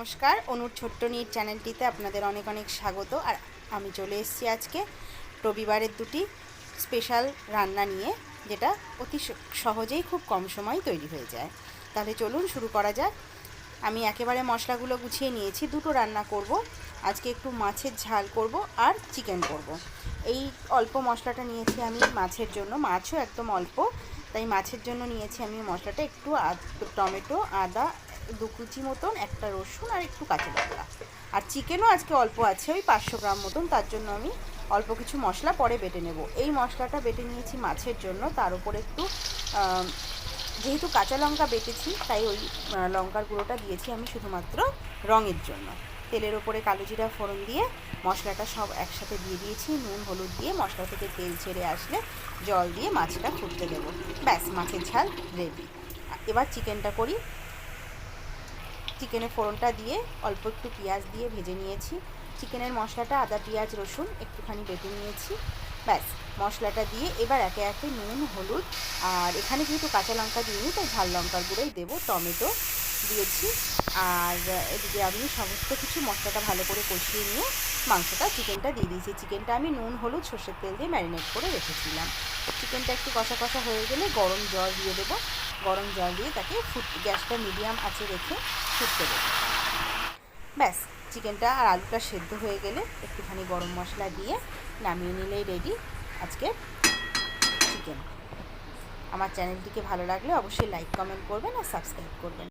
নমস্কার, অনুর ছোট্ট নীর চ্যানেলটিতে আপনাদের অনেক অনেক স্বাগত। আর আমি চলে এসেছি আজকে রবিবারের দুটি স্পেশাল রান্না নিয়ে, যেটা অতি সহজেই খুব কম সময় তৈরি হয়ে যায়। তাহলে চলুন শুরু করা যাক। আমি একেবারে মশলাগুলো গুছিয়ে নিয়েছি, দুটো রান্না করব। আজকে একটু মাছের ঝাল করব আর চিকেন করব। এই অল্প মশলাটা নিয়েছি আমি মাছের জন্য, মাছও একদম অল্প। তাই মাছের জন্য নিয়েছি আমি মশলাটা, একটু টমেটো, আদা দু কুচি মতন, একটা রসুন আর একটু কাঁচা লঙ্কা। আর চিকেনও আজকে অল্প আছে, ওই পাঁচশো গ্রাম মতন, তার জন্য আমি অল্প কিছু মশলা পরে বেটে নেব। এই মশলাটা বেটে নিয়েছি মাছের জন্য, তার উপর একটু যেহেতু কাঁচা লঙ্কা বেটেছি, তাই ওই লঙ্কার গুঁড়োটা দিয়েছি আমি শুধুমাত্র রঙের জন্য। তেলের ওপরে কালো জিরা ফোড়ন দিয়ে মশলাটা সব একসাথে দিয়ে দিয়েছি, নুন, হলুদ দিয়ে মশলা থেকে তেল ছেড়ে আসলে জল দিয়ে মাছটা ফুটতে দেবো। ব্যাস, মাছের ঝাল রেডি এবার চিকেনটা করি। চিকেনের ফোড়নটা দিয়ে অল্প একটু পেঁয়াজ দিয়ে ভেজে নিয়েছি। চিকেনের মশলাটা আদা, পেঁয়াজ, রসুন একটুখানি বেটে নিয়েছি। ব্যাস, মশলাটা দিয়ে এবার একে একে নুন, হলুদ আর এখানে যেহেতু কাঁচা লঙ্কা দিইনি, তাই ঝাল লঙ্কার গুঁড়োই দেবো। টমেটো দিয়েছি আর এদিকে আমি সমস্ত কিছু মশলাটা ভালো করে কষিয়ে নিয়ে মাংসটা চিকেনটা দিয়ে দিয়েছি। চিকেনটা আমি নুন, হলুদ, সর্ষের তেল দিয়ে ম্যারিনেট করে রেখেছিলাম। চিকেনটা একটু কষা কষা হয়ে গেলে গরম জল দিয়ে দেবো। গরম জল দিয়ে তাকে ফুট, গ্যাসটা মিডিয়াম আছে রেখে ফুটতে দেবো। ব্যাস, চিকেনটা আর আলুটা সেদ্ধ হয়ে গেলে একটুখানি গরম মশলা দিয়ে নামিয়ে নিলেই রেডি আজকে চিকেন আমার চ্যানেলটিকে ভালো লাগলে অবশ্যই লাইক কমেন্ট করবেন আর সাবস্ক্রাইব করবেন।